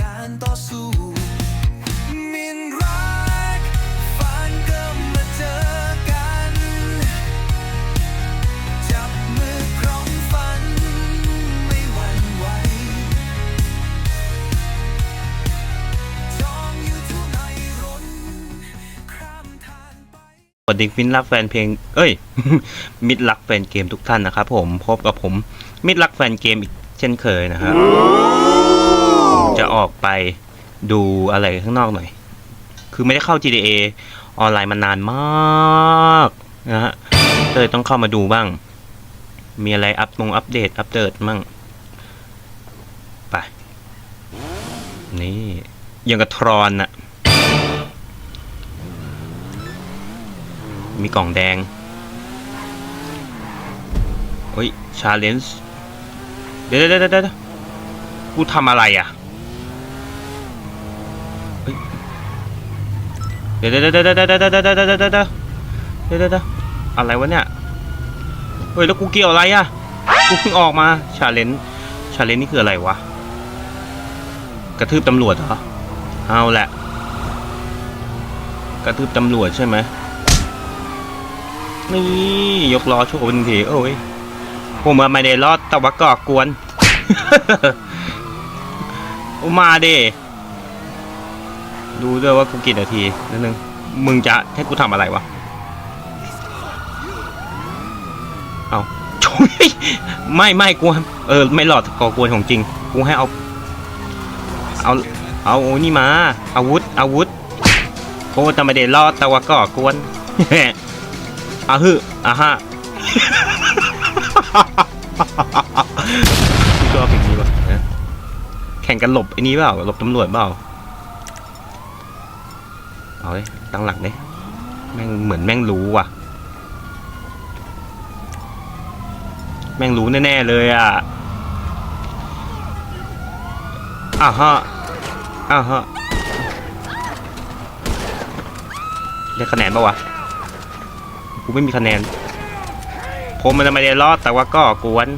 การต่อสู้มินรักฝันก็มาเจอกัน จับมือพร้อมฝันไม่หวั่นไหวจองอยู่ทุกในร้นข้ามทางไป สวัสดีฟินรักแฟนเพลง เอ้ย มิตรรักแฟนเกมทุกท่านนะครับผมพบกับผม มิตรรักแฟนเกมอีกเช่นเคยนะครับ จะออกไปดูอะไรข้างนอกหน่อย คือไม่ได้เข้า GTA ออนไลน์มานานมากนะฮะเลยต้องเข้ามาดูบ้าง มีอะไรอัปมงอัปเดต อัปเดตมั่ง ไป นี่ยังกับทรอนอะมีกล่องแดงเฮ้ย ชาเลนจ์ เดี๋ยวเดี๋ยวเดี๋ยวเดี๋ยวกูทำอะไรอะเฮ้ยเดี๋ยวเดี๋ยวเดี๋ยวเดี๋ยวเดี๋ยวเดี๋ยวเดี๋ยวเดี๋ยวเดี๋ยวเดี๋ยวเดี๋ยวเดี๋ยวเดี๋ยวอะไรวะเนี่ยเฮ้ยแล้วกูเกี่ยวอะไรอะกูเพิ่งออกมาชาเลนจ์ชาเลนจ์นี่คืออะไรวะกระทืบตำรวจเหรอเอาแหละ กระทืบตำรวจใช่ไหมนี่ยกล้อโชว์หนึ่งทีโอ้ยผมมาไม่ได้รอดแต่ว่าก่อกวนอ้มาเด้ ดูด้วยว่ากูกี่นาทีนิดนึงมึงจะให้กูทำอะไรวะ เอาช่วยไม่ไม่กูเออ ไม่หลอดก่อกวนของจริง กูให้เอา เอาเอาโอ้นี่มาอาวุธอาวุธโอ้แต่ไม่ได้รอดแต่ว่าก่อกวนอาฮึอาฮะพี่ชอบเพลงนี้ป่ะแข่งกันหลบไอ้นี้เปล่าหลบตำรวจเปล่า เอาเลย ตั้งหลักเลยแม่งเหมือนแม่งรู้ว่ะ แม่งรู้แน่ๆเลยอะอ่าวฮะอ่าวฮะได้คะแนนปะวะ กูไม่มีคะแนน ผมมันไม่ได้รอดแต่ว่าก็กวน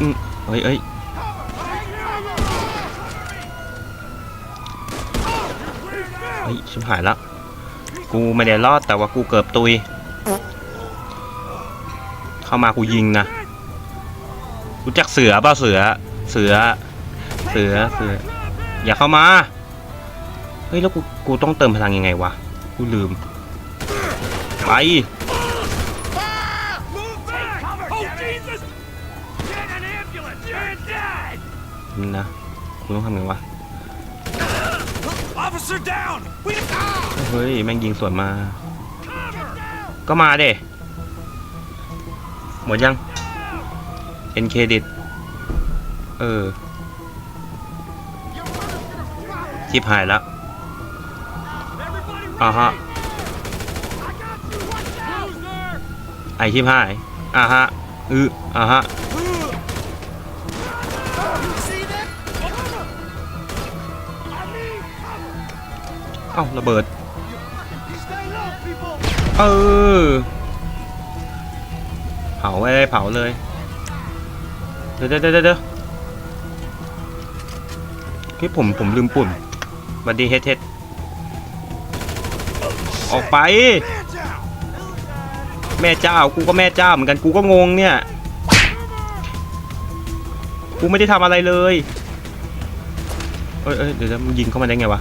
อืมเอ้ยเอ้ย เฮ้ยชิบหายละกูไม่ได้รอดแต่ว่ากูเกือบตุย เข้ามากูยิงนะรู้จักเสือเปล่าเสือเสือ เสือเสือ อย่าเข้ามาเฮ้ยแล้วกูกูต้องเติมพลังยังไงวะกูลืมไปนี่นะกูต้องทำไงวะ เฮ้ย แม่งยิงสวนมา ก็มาเด้หมดยังเอ็นเครดิต เออชิบหายแล้วอ่าฮะไอชิบหายอ่าฮะอืออ่าฮะเอ้าระเบิด เออ เผาไว้เลยเผาเลยเดี๋ยวเดี๋ยวเดี๋ยวเดี๋ยวพี่ผมผมลืมปุ่นบัดดี้เฮดเฮดออกไป แม่เจ้า กูก็แม่เจ้าเหมือนกัน กูก็งงเนี่ย กูไม่ได้ทำอะไรเลย เอ้ยเอ้ยเดี๋ยวจะมันยิงเข้ามาได้ไงวะ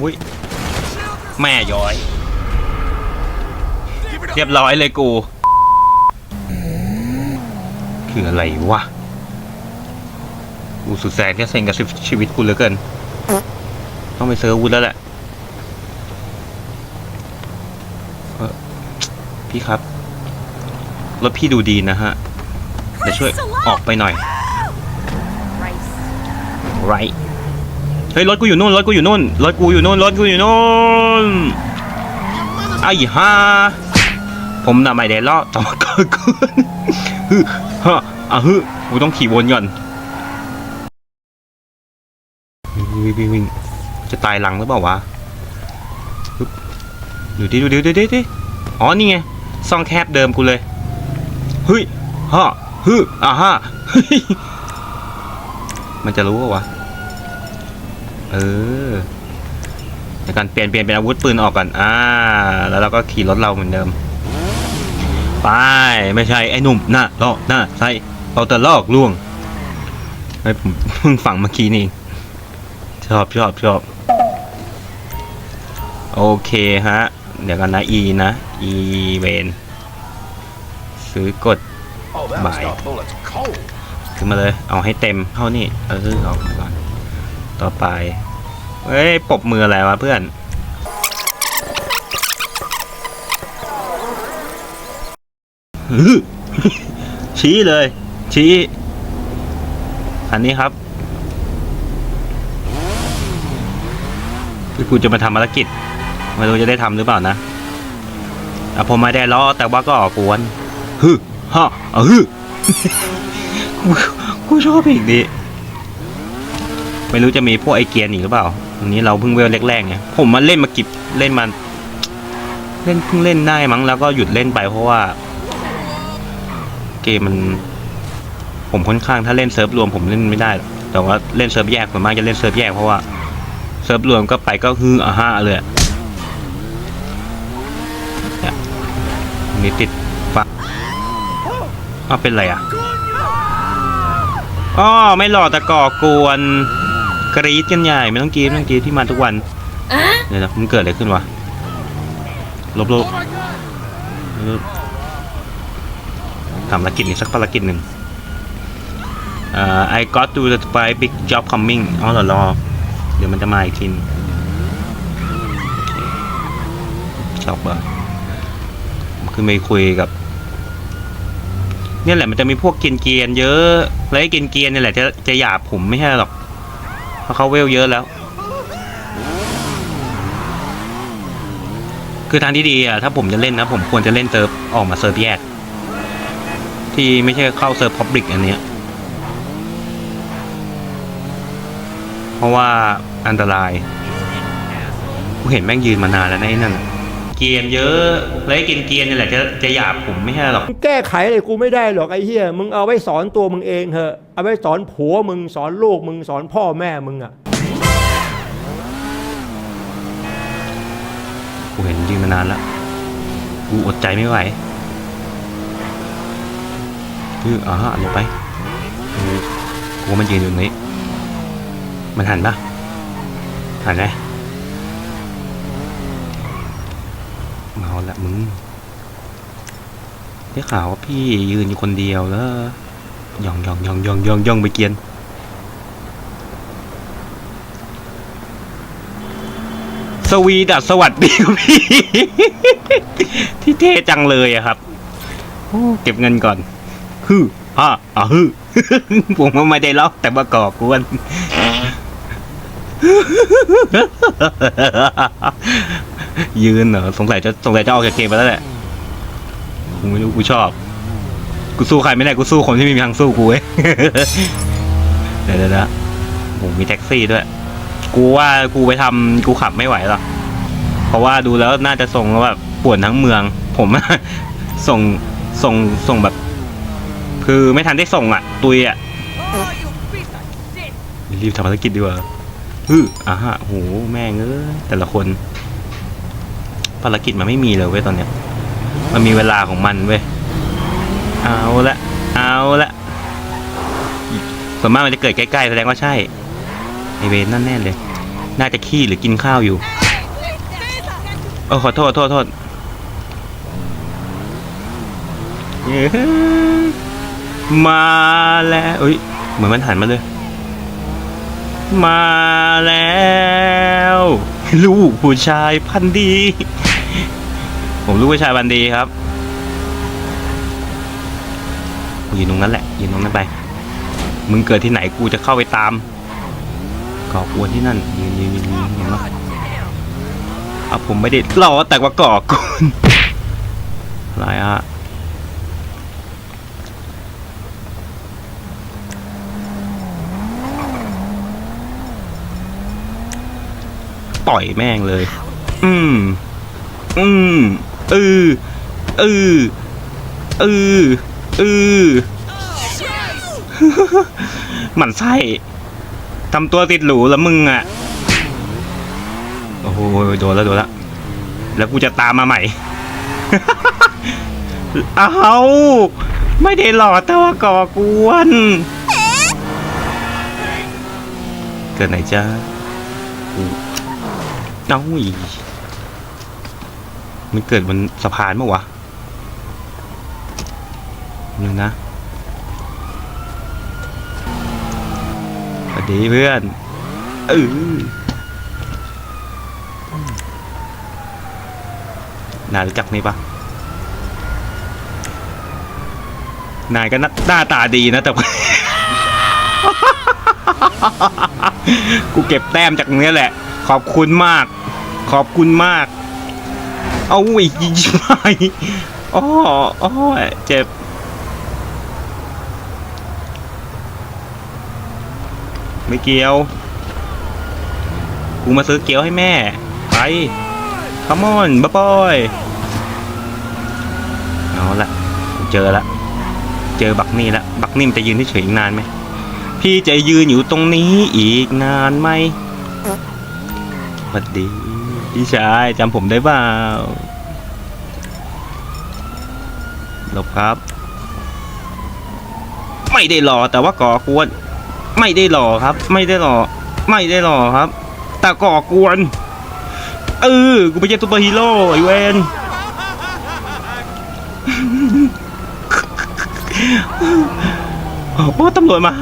โอ้ยแม่ย้อย Give it up! เรียบร้อยเลยกูคืออะไรวะ กูสุดแสนที่เซ็งกับชีวิตกูเหลือเกิน ต้องไปเซิร์ฟอาวุธแล้วแหละเอ่อพี่ครับ รถพี่ดูดีนะฮะเดี๋ยวช่วยออกไปหน่อย ไร เฮ้ยรถกูอยู่นู่นรถกูอยู่นู่นรถกูอยู่นู่นรถกูอยู่นู่นไอ้ฮ่าผมน่ะไม่ได้เลาะต่อเกินฮึฮะอะฮึกูต้องขี่วนก่อนวิ่งวิ่งวิ่งจะตายหลังหรือเปล่าวะดูดิดูดิดูดิดิอ๋อนี่ไงซ่องแคบเดิมกูเลยเฮ้ยฮ่าฮึอ่าฮ่ามันจะรู้ปะวะ เออในการเปลี่ยนเปลี่ยนเป็นอาวุธปืนออกก่อนอ่า แล้วเราก็ขี่รถเราเหมือนเดิม ไป ไม่ใช่ไอ้หนุ่มหน้าลอกหน้าใช่เอาแต่ลอกล่วงไอ้ยผมเพิ่งฝังเมื่อกี้นี่เองชอบชอบชอบโอเคฮะ เดี๋ยวกันนะ E นะ E เวนซื้อกด Oh, that was was bullets cold. ขึ้นมาเลย เอาให้เต็มเท่านี้ เออเอามาก่อน ต่อไป เฮ้ยปรบมืออะไรวะเพื่อน ชี้เลย ชี้ อันนี้ครับคือกูจะมาทำภารกิจไม่รู้จะได้ทำหรือเปล่านะอะผมไม่ได้ล้อแต่ว่าก็ออกวนฮึฮะเออฮึกูกูชอบเพลงนี้ ไม่รู้จะมีพวกไอเกียนอีกหรือเปล่าอันนี้เราเพิ่งเวลแรกๆไงผมมาเล่นมากิบเล่นมาเล่นเพิ่งเล่นได้มั้งแล้วก็หยุดเล่นไปเพราะว่า เกมมัน ผมค่อนข้างถ้าเล่นเซิร์ฟรวมผมเล่นไม่ได้ แต่ว่าเล่นเซิร์ฟแยกผมมากจะเล่นเซิร์ฟแยกเพราะว่าเซิร์ฟรวมก็ไปก็ฮืออ่าฮ่าเลยเนี่ยมีติดฟังอ้าวเป็นไรอะอ๋อไม่หล่อแต่ก่อกวน กรี๊ดกันใหญ่ไม่ต้องกรี๊ดไม่ต้องกรี๊ดที่มาทุกวันเดี๋ยวนะมันเกิดอะไรขึ้นวะลบลบลบทำภารกิจอีกสักภารกิจหนึ่งเอ่อ I got to the spy big job coming อ๋อเหรอรอ เดี๋ยวมันจะมาอีกทีชอบอะคือไม่คุยกับ เนี่ยแหละมันจะมีพวกเกรียนๆเยอะ แล้วไอ้เกรียนๆเนี่ยแหละจะจะหยาบผมไม่ใช่หรอก เพราะเขาเวลเยอะแล้ว คือทางที่ดีอะถ้าผมจะเล่นนะ ผมควรจะเล่นเซิร์ฟออกมาเซิร์ฟแยก ที่ไม่ใช่เข้าเซิร์ฟพับลิกอันเนี้ย เพราะว่าอันตรายกูเห็นแม่งยืนมานานแล้วนะไอ้นั่นเกียนเยอะแล้วไอ้เกียนนี่แหละจะจะหยาบผมไม่ใช่หรอก แก้ไขอะไรกูไม่ได้หรอกไอ้เหี้ย มึงเอาไว้สอนตัวมึงเองเถอะ เอาไว้สอนผัวมึงสอนลูกมึงสอนพ่อแม่มึงอะกูเห็นยืนมานานแล้วกูอดใจไม่ไหวคืออ่าฮะลงไปกูมันยืนอยู่ตรงนี้ มันหันปะหันไหมเอาละมึงได้ข่าวว่าพี่ยืนอยู่คนเดียวแล้ว ย่องย่องย่องย่องย่องย่องไปเกียนสวีดัสสวัสดีครับพี่ ที่เท่จังเลยอะครับเก็บเงินก่อนฮึอ่าอ่าฮึผมไม่ได้ล็อกแต่ว่าก่อกวนยืนเหรอสงสัยจะสงสัยจะออกจากเกมไปแล้วแหละกูไม่รู้กูชอบ กูสู้ใครไม่ได้กูสู้คนที่ไม่มีทางสู้กูเว้ยเดี๋ยวเดี๋ยวผมมีแท็กซี่ด้วย กูว่ากูไปทำกูขับไม่ไหวหรอกเพราะว่าดูแล้วน่าจะส่งแล้วแบบปวนทั้งเมือง ผมส่งส่งส่งแบบ คือไม่ทันได้ส่งอะ ตุยอะรีบทำภารกิจดีกว่าฮึอะฮะโหแม่งเอ้ยแต่ละคน ภารกิจมันไม่มีเลยเว้ยตอนเนี้ย มันมีเวลาของมันเว้ย เอาละเอาละส่วนมากมันจะเกิดใกล้ๆแสดงว่าใช่ไอเวนนั่นแน่เลย น่าจะขี้หรือกินข้าวอยู่เออขอโทษโทษโทษมาแล้วเอ้ยเหมือนมันหันมาเลย มาแล้ว ลูกผู้ชายพันดี ผมลูกผู้ชายพันดีครับ กูยืนตรงนั้นแหละยืนตรงนั้นไป มึงเกิดที่ไหนกูจะเข้าไปตามก่อกวนที่นั่นยืนยืนยืนยืนเห็นไหมอะผมไม่ได้รอแต่ว่าก่อกวนอะไรอะต่อยแม่งเลย อืม อืม อือ อือ อือ อือหมันไส้ทำตัวติดหรูแล้วมึงอะ โอ้โหโดนแล้วโดนแล้ว แล้วกูจะตามมาใหม่ เอาไม่ได้หลอดแต่ว่าก่อกวน เกิดไหนจ้ากูน้องมันเกิดบนสะพานเมั้วะ นึงนะสวัสดีเพื่อนเออนายรู้จักนี่ปะนายก็หน้าตาดีนะแต่ กูเก็บแต้มจากตรงนี้แหละ ขอบคุณมาก ขอบคุณมาก เอาอีกยิงไปอ๋ออ๋อเจ็บ ไม่เกี่ยว กูมาซื้อเกี๊ยวให้แม่ ไปคามอนบ๊ายบอยเอาละกูเจอละ เจอบักนี่ละบักนี่มันจะยืนเฉยอีกนานไหม พี่จะยืนอยู่ตรงนี้อีกนานไหมสวัสดี พี่ชายจำผมได้เปล่าหลบครับ ไม่ได้หล่อแต่ว่าก่อกวน ไม่ได้หล่อครับ ไม่ได้หล่อไม่ได้หล่อครับ แต่ก่อกวนเออกูไม่ใช่ซูเปอร์ฮีโร่ไอเวนโอ้ตำรวจมา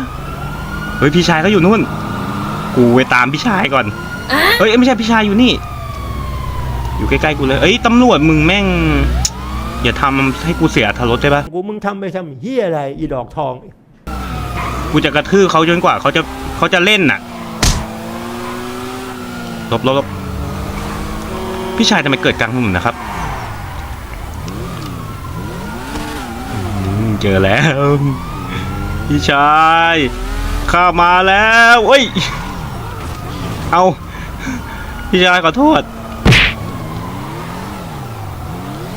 เฮ้ยพี่ชายเขาอยู่นู่น กูไปตามพี่ชายก่อน เฮ้ยไม่ใช่พี่ชายอยู่นี่ อยู่ใกล้ๆกูเลย เอ้ยตำรวจมึงแม่ง อย่าทำให้กูเสียทารถได้ปะกูมึงทำไปทำเฮียอะไร อีดอกทอง กูจะกระทืบเขาจนกว่าเขาจะเขาจะเล่นน่ะลบลบลบพี่ชายทำไมเกิดกลางถนนนะครับเจอแล้ว พี่ชายข้ามาแล้วเอ้ย เอาพี่ชายขอโทษ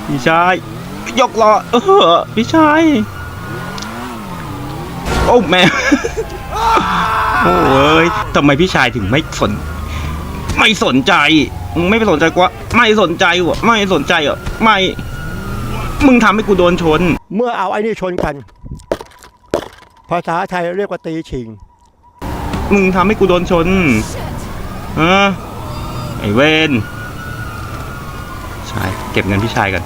พี่ชาย ยกล้อเออพี่ชาย อ้แม่โอ้ยทำไมพี่ชายถึงไม่สน ไม่สนใจมึงไม่ไปสนใจกว่าไม่สนใจวะไม่สนใจเหรอไม่มึงทำให้กูโดนชน เมื่อเอาไอ้นี่ชนกัน ภาษาไทยเรียกว่าตีชิง มึงทำให้กูโดนชนเออไอเวนชายเก็บเงินพี่ชายกัน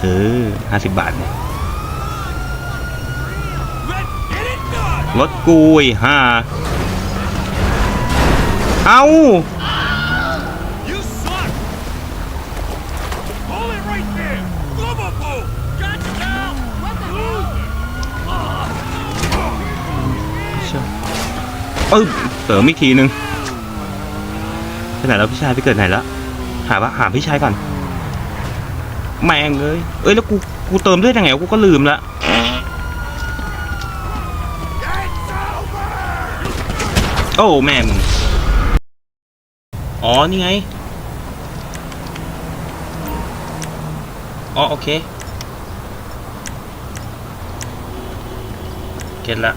เออห้าสิบบาทเนี่ย รถกูอีห้าเอา You suck! Hold it right there! Globo Gotcha now! What the hell? ปึ๊บเสริมอีกทีนึงไปไหนแล้วพี่ชายไปเกิดไหนแล้ว หาปะหาพี่ชายก่อนแม่งเลย เอ้ยแล้วกูกูเติมด้วยยังไงวะกูก็ลืมละ โอ้แม่มึงอ๋อ นี่ไง อ๋อ โอเค เก็ตละ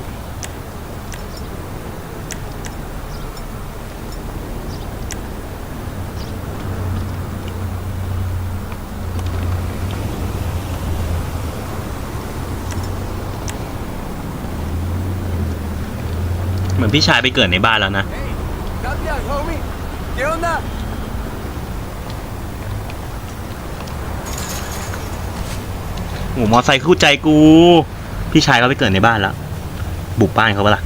พี่ชายไปเกิดในบ้านแล้วนะ Got that, homie. ¿Qué onda? โอ้มอไซค์คู่ใจกู พี่ชายเขาไปเกิดในบ้านแล้ว บุกบ้านเขาปะล่ะ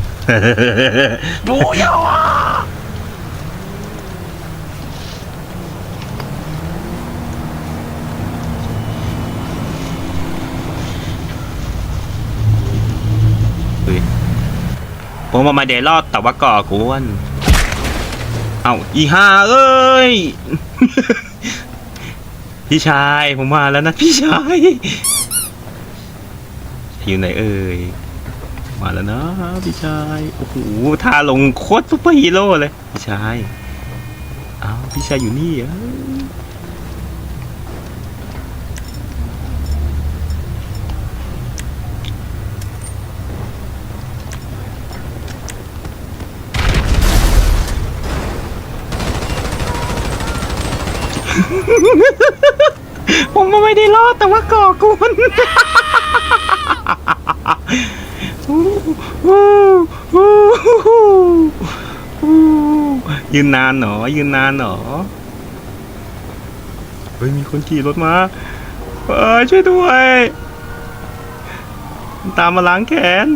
บูยาเผมมามาเดรอดแต่ว่าก่อกวน เอาอีห้าเอ้ย พี่ชายผมมาแล้วนะพี่ชาย อยู่ไหนเอ่ย มาแล้วนะพี่ชาย โอ้โหท่าลงโคตรซุปเปอร์ฮีโร่เลย พี่ชาย เอาพี่ชายอยู่นี่เหรอ ผมก็ไม่ได้รอดแต่ว่าก่อกวนยืนนานเหรอยืนนานเหรอเฮ้ย มีคนขี่รถมาเออช่วยด้วย ตามมาล้างแขน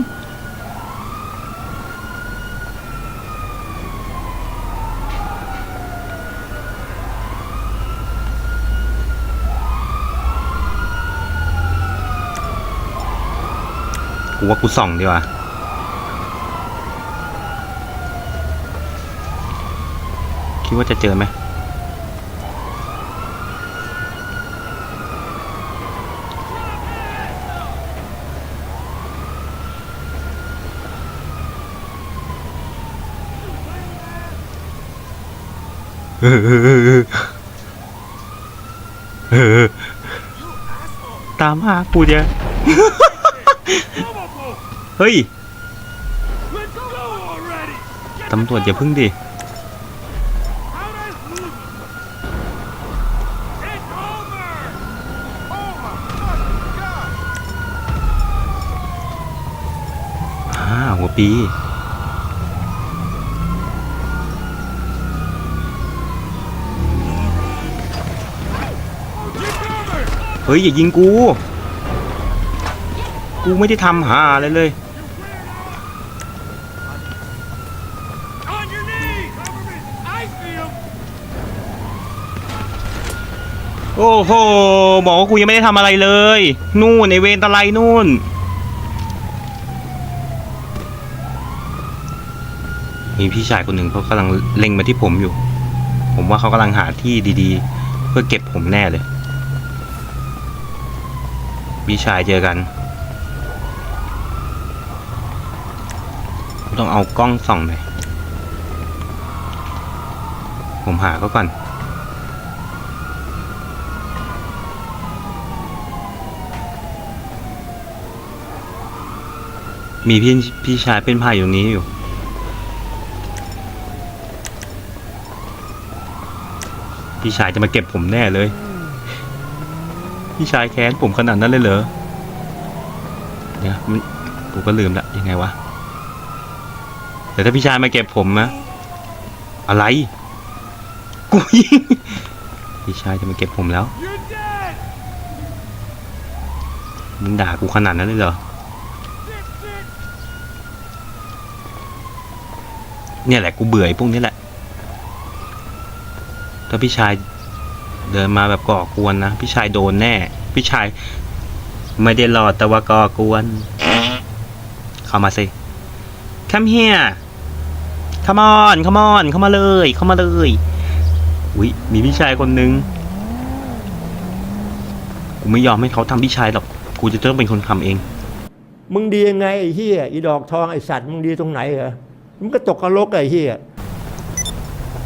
กูว่ากูส่องดีกว่าคิดว่าจะเจอไหมเออเออเออเออตามหากูจะ Lovable! เฮ้ย ตำรวจอย่าพึ่งดิ อ่า หัปี เฮ้ย อย่ายิงกู กูไม่ได้ทำหาอะไรเลย โอ้โห บอกว่ากูยังไม่ได้ทำอะไรเลย นู่นในเวรตะไลนู่น มีพี่ชายคนหนึ่งเขากำลังเล็งมาที่ผมอยู่ ผมว่าเขากำลังหาที่ดีๆ เพื่อเก็บผมแน่เลย พี่ชายเจอกัน ต้องเอากล้องส่องหน่อยผมหาเขาก่อน มีพี่พี่ชายเป็นพายอยู่นี้อยู่พี่ชายจะมาเก็บผมแน่เลย พี่ชายแค้นผมขนาดนั้นเลยเหรอ เนี่ยมันกูก็ลืมละยังไงวะ แต่ถ้าพี่ชายมาเก็บผมนะอะไร กูยิง พี่ชายจะมาเก็บผมแล้ว มึงด่ากูขนาดนั้นเลยเหรอ เนี่ยแหละกูเบื่อไอ้พวกนี้แหละ ถ้าพี่ชายเดินมาแบบก่อกวนนะ พี่ชายโดนแน่ พี่ชายไม่ได้หลอดแต่ว่าก่อกวน เข้ามาสิ come here come on come on เข้ามาเลย เข้ามาเลย อุ้ยมีพี่ชายคนนึง กูไม่ยอมให้เขาทำพี่ชายหรอก กูจะต้องเป็นคนทำเอง มึงดียังไงไอ้เฮียอีดอกทองไอ้สัตว์มึงดีตรงไหนเหรอ มึงก็ตกกระโลกไอ้เฮีย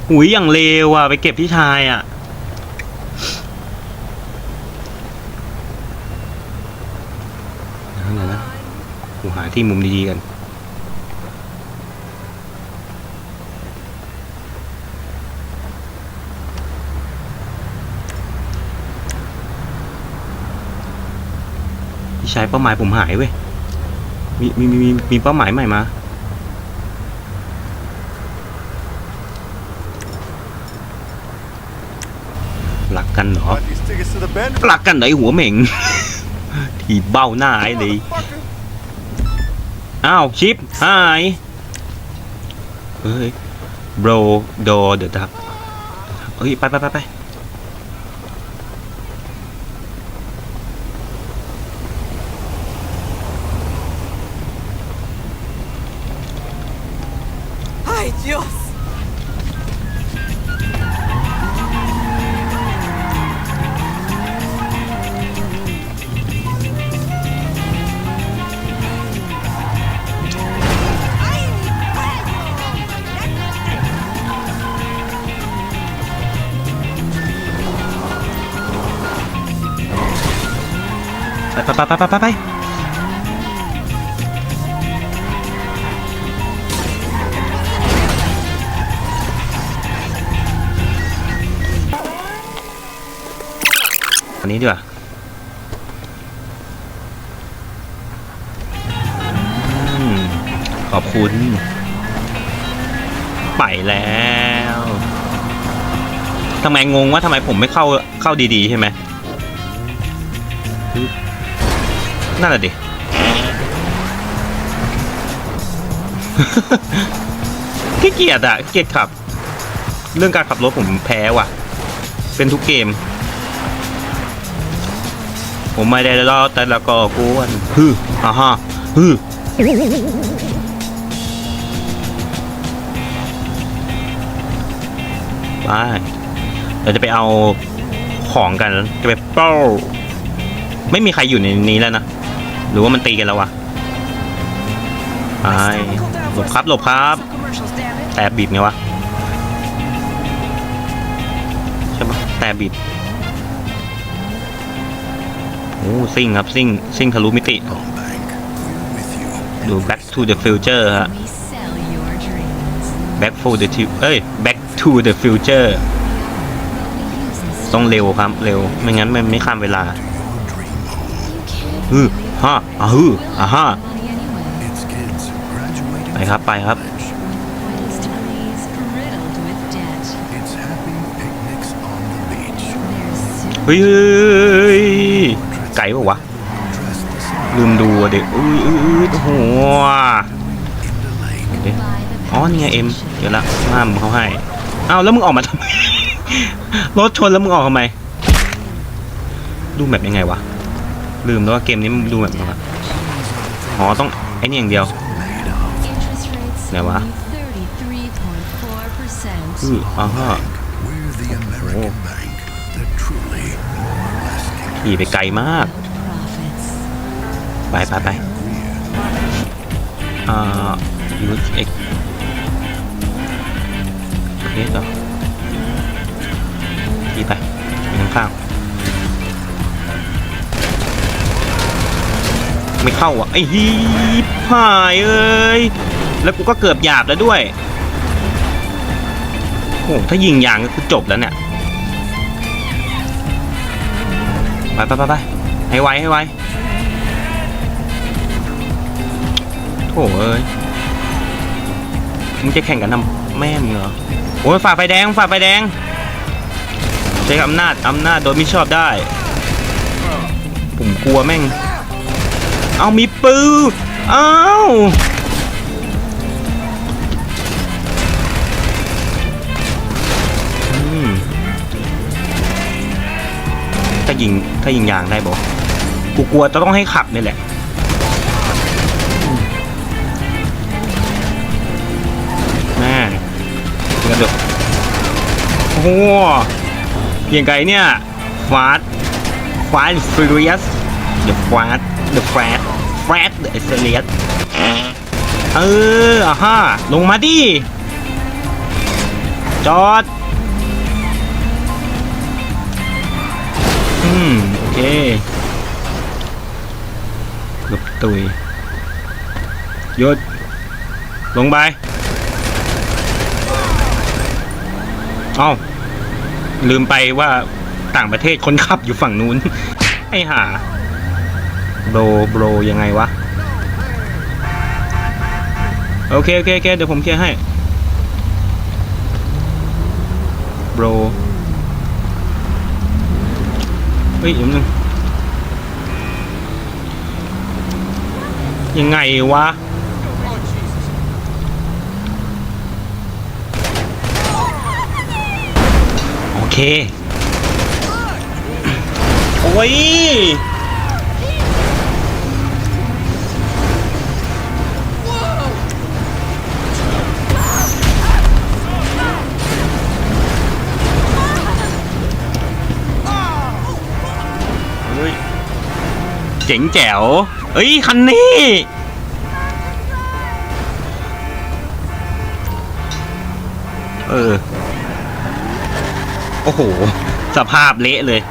หุยอย่างเลวอะ ไปเก็บพี่ชายอะ นั่นแหละนะกูหาที่มุมดีๆกัน พี่ชายเป้าหมายผมหายเว้ย มีมีมีมีเป้าหมายใหม่มา กกันเหรอ Got these tickets to the bend? หลักกันไหนหัวเหม่ง ทีบเบ้าหน้าไอ้เลย Motherfucker. อ้าว ชิปหายเฮ้ย bro โดเดี๋ยวครับเฮ้ย ไปไปไปไป ไปไปไปไปไปไป Hey, คนนี้ดีกว่าอืมขอบคุณ ไปแล้วทำไมงงว่าทำไมผมไม่เข้าเข้าดีๆใช่ไหม นั่นแหละดิ ขี้เกียจอะขี้เกียจขับ เรื่องการขับรถผมแพ้ว่ะ เป็นทุกเกม ผมไม่ได้รอดแต่ละก็กวนฮึอ่าฮะฮึไปเราจะไปเอาของกันจะไปเป้า ไม่มีใครอยู่ในนี้แล้วนะ หรือว่ามันตีกันแล้ววะไปหลบครับหลบครับแต่บีบไงวะใช่ปะแต่บีบโอ้ซิ่งครับซิ่งซิ่งทะลุมิติดู back to the future ฮะ back for the tu- เอ้ย back to the future ต้องเร็วครับ เร็ว ไม่งั้นมันไม่ข้ามเวลา You can't ฮึ really ฮ่าอ่าฮึอ่าฮ่า money anyway. Its kids graduating ไปครับไปครับ college. Pointless degrees riddled with debt. Its happy picnics on the beach. There's super เฮ้ยเฮ้ยไก่ปะวะ Dressed the same ลืมดูอะเด็กอุ้ยอุ้ยอุ้ยโอ้โห in the lake. เดี๋ยว by the อ๋อนี่ไงเอ็ม pension. เดี๋ยวละห้ามเขาให้อ้าวแล้วมึงออกมาทำไมรถชนแล้วมึงออกทำไมดูแบบยังไงวะ ลืมแล้วว่าเกมนี้มันดูแบบนี้อ๋อต้องไอ้นี่อย่างเดียวไหนวะอืออ๋อโอ้โหขี่ไปไกลมาก ไปไปไปอ่ายูเอ็กโอเคต่อขี่ไปข้างข้าง ไม่เข้าอะไอ้ฮีบหายเอ้ยแล้วกูก็เกือบหยาบแล้วด้วยโอ้ถ้ายิงยางก็คือจบแล้วเนี่ยไปไปไปไปให้ไวให้ไวโถ่เอ้ยมึงจะแข่งกันทำแม่มึงเหรอโอ้ยฝ่าไฟแดงฝ่าไฟแดงใช้อำนาจอำนาจโดยไม่ชอบได้ผมกลัวแม่ง เอามีปืนเอาอืมถ้ายิงถ้ายิงยางได้บอกกูกลัวจะต้องให้ขับนี่แหละแม่เดี๋ยวเดี๋ยวโอ้โหยังไงเนี่ยฟาสฟาสฟิริสเดอะฟาด อะแฟสแฟสเดอะเซเลียสเอออะฮะลงมาดิ จอด อืม โอเคหลบตุยหยุด ลงไป เอ้า ลืมไปว่าต่างประเทศคนขับอยู่ฝั่งนู้น ไอ้ห่า โบรโบรยังไงวะ โอเคโอเคโอเคเดี๋ยวผมเคลียร์ให้โบรเฮ้ยเดี๋ยวนึงยังไงวะโอเค โอ้ย เจ๋งแจ๋ว เอ้ย คันนี้ เออ โอ้โห สภาพเละเลย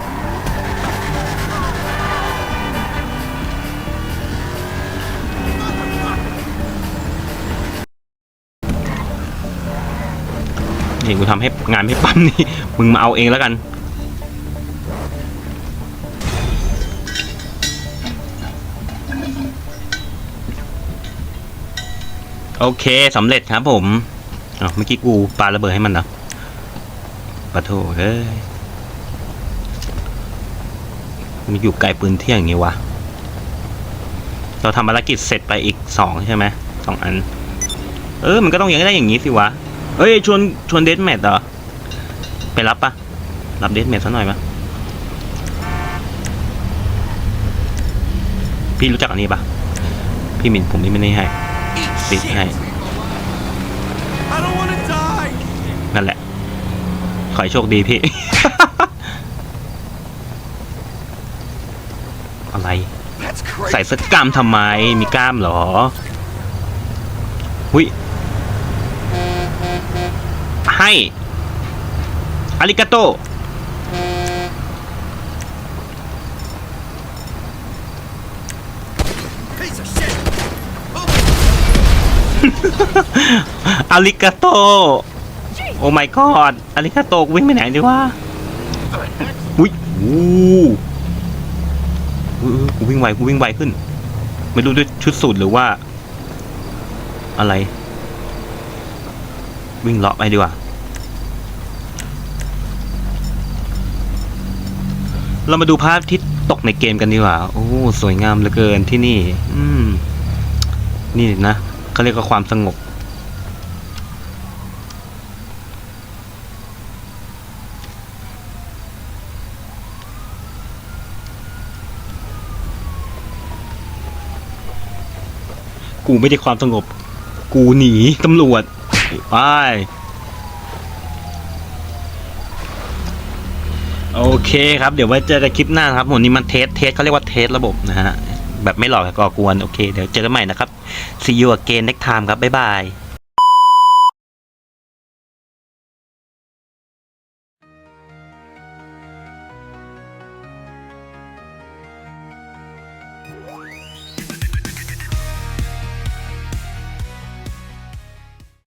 นี่กูทำให้งานไม่ปั๊มนี่ มึงมาเอาเองแล้วกัน เคสำเร็จครับผมอ๋อเมื่อกี้กูปาระเบิดให้มันเหรอปะโถเฮ้ยมันอยู่ไกลปืนเที่ยงอย่างงี้วะ เราทำภารกิจเสร็จไปอีกสองใช่ไหมสองอัน เออ มันก็ต้องอย่างได้อย่างงี้สิวะ เอ้ย ชวนชวนเดทแมทเหรอ ไปรับปะรับเดทแมทซะหน่อยปะพี่รู้จักอันนี้ปะพี่หมินผมนี่ไม่ได้ให้ ติดให้ นั่นแหละ ขอให้โชคดีพี่ อะไร ใส่เสื้อกล้ามทำไม มีกล้ามเหรอ หุยให้อาริกาโต อาริกาโต โอ้ my god อาริกาโตวิ่งไปไหนดีวะอุ้ยอู้อู้กูวิ่งไวกูวิ่งไวขึ้น ไม่รู้ด้วยชุดสูตรหรือว่า อะไร วิ่งเลาะไปดีกว่า เรามาดูภาพที่ตกในเกมกันดีกว่า โอ้สวยงามเหลือเกินที่นี่ อืม นี่นะเขาเรียกว่าความสงบ กูไม่ได้ความสงบ กูหนีตำรวจไปโอเคครับ เดี๋ยวไว้เจอกันคลิปหน้านครับผมนี่มันเทสเทสเขาเรียกว่าเทสระบบนะฮะ แบบไม่หลอกก่อกวน โอเค เดี๋ยวเจอกันใหม่นะครับ see you again next time ครับ บ๊ายบาย